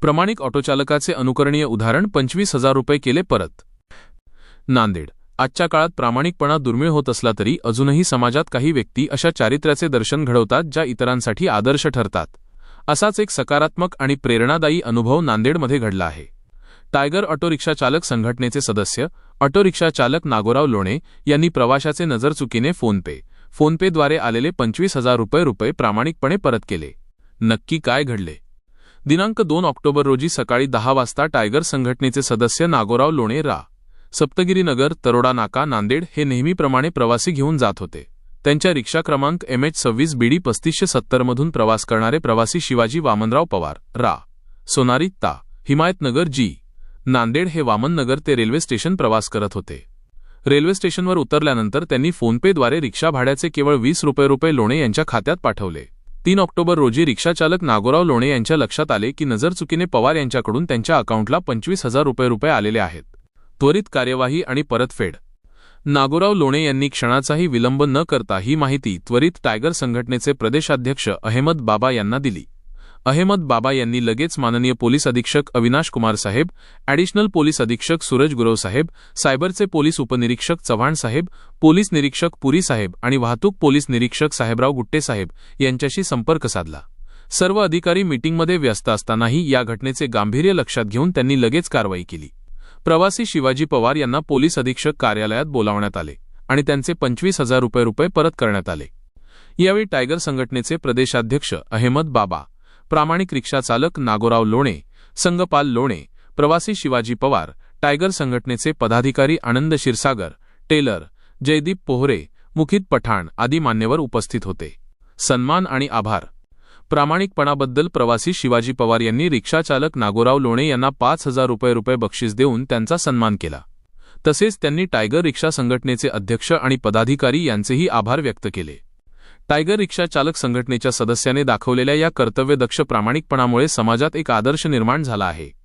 प्रमाणिक ऑटोचालकाचे अनुकरणीय उदाहरण पंचवीस हजार रुपये केले परत. नांदेड. आजच्या काळात प्रामाणिकपणा दुर्मिळ होत असला तरी अजूनही समाजात काही व्यक्ती अशा चारित्र्याचे दर्शन घडवतात ज्या इतरांसाठी आदर्श ठरतात. असाच एक सकारात्मक आणि प्रेरणादायी अनुभव नांदेडमध्ये घडला आहे. टायगर ऑटो रिक्षा चालक संघटनेचे सदस्य ऑटो रिक्षा चालक नागोराव लोणे यांनी प्रवाशाचे नजरचुकीने फोनपे फोनपेद्वारे आलेले पंचवीस हजार रुपये रुपये प्रामाणिकपणे परत केले. नक्की काय घडले? दिनांक दोन ऑक्टोबर रोजी सकाळी दहा वाजता टायगर संघटनेचे सदस्य नागोराव लोणे रा. सप्तगिरीनगर तरोडा नाका नांदेड हे नेहमीप्रमाणे प्रवासी घेऊन जात होते. त्यांच्या रिक्षा क्रमांक एम एच सव्वीस बीडी पस्तीसशे सत्तरमधून प्रवास करणारे प्रवासी शिवाजी वामनराव पवार रा. सोनारी ता. हिमायतनगर जी. नांदेड हे वामननगर ते रेल्वे स्टेशन प्रवास करत होते. रेल्वे स्टेशनवर उतरल्यानंतर त्यांनी फोनपेद्वारे रिक्षा भाड्याचे केवळ वीस रुपये रुपये लोणे यांच्या खात्यात पाठवले. तीन ऑक्टोबर रोजी रिक्षाचालक नागोराव लोणे यांच्या लक्षात आले की नजरचुकीने पवार यांच्याकडून त्यांच्या अकाउंटला पंचवीस हजार रुपये रुपये आलेले आहेत. त्वरित कार्यवाही आणि परतफेड. नागोराव लोणे यांनी क्षणाचाही विलंब न करता ही माहिती त्वरित टायगर संघटनेचे प्रदेशाध्यक्ष अहमद बाबा यांना दिली. अहमद बाबा यांनी लगेच माननीय पोलीस अधीक्षक अविनाश कुमार साहेब ॲडिशनल पोलीस अधीक्षक सूरज गुरव साहेब सायबरचे पोलीस उपनिरीक्षक चव्हाण साहेब पोलीस निरीक्षक पुरी साहेब आणि वाहतूक पोलीस निरीक्षक साहेबराव गुट्टे साहेब यांच्याशी संपर्क साधला. सर्व अधिकारी मीटिंगमध्ये व्यस्त असतानाही या घटनेचे गांभीर्य लक्षात घेऊन त्यांनी लगेच कारवाई केली. प्रवासी शिवाजी पवार यांना पोलीस अधीक्षक कार्यालयात बोलावण्यात आले आणि त्यांचे पंचवीस हजार रुपये रुपये परत करण्यात आले. यावेळी टायगर संघटनेचे प्रदेशाध्यक्ष अहमद बाबा प्रामाणिक रिक्षा चालक नागोराव लोणे संगपाल लोणे प्रवासी शिवाजी पवार टायगर संघटनेचे पदाधिकारी आनंद क्षीरसागर टेलर जयदीप पोहरे मुखित पठाण आदी मान्यवर उपस्थित होते. सन्मान आणि आभार. प्रामाणिकपणाबद्दल प्रवासी शिवाजी पवार यांनी रिक्षाचालक नागोराव लोणे यांना पाच हजार रुपये रुपये बक्षीस देऊन त्यांचा सन्मान केला. तसेच त्यांनी टायगर रिक्षा संघटनेचे अध्यक्ष आणि पदाधिकारी यांचेही आभार व्यक्त केले. टायगर रिक्षा चालक संघटनेच्या सदस्याने दाखवलेल्या या कर्तव्यदक्ष प्रामाणिकपणामुळे समाजात एक आदर्श निर्माण झाला आहे.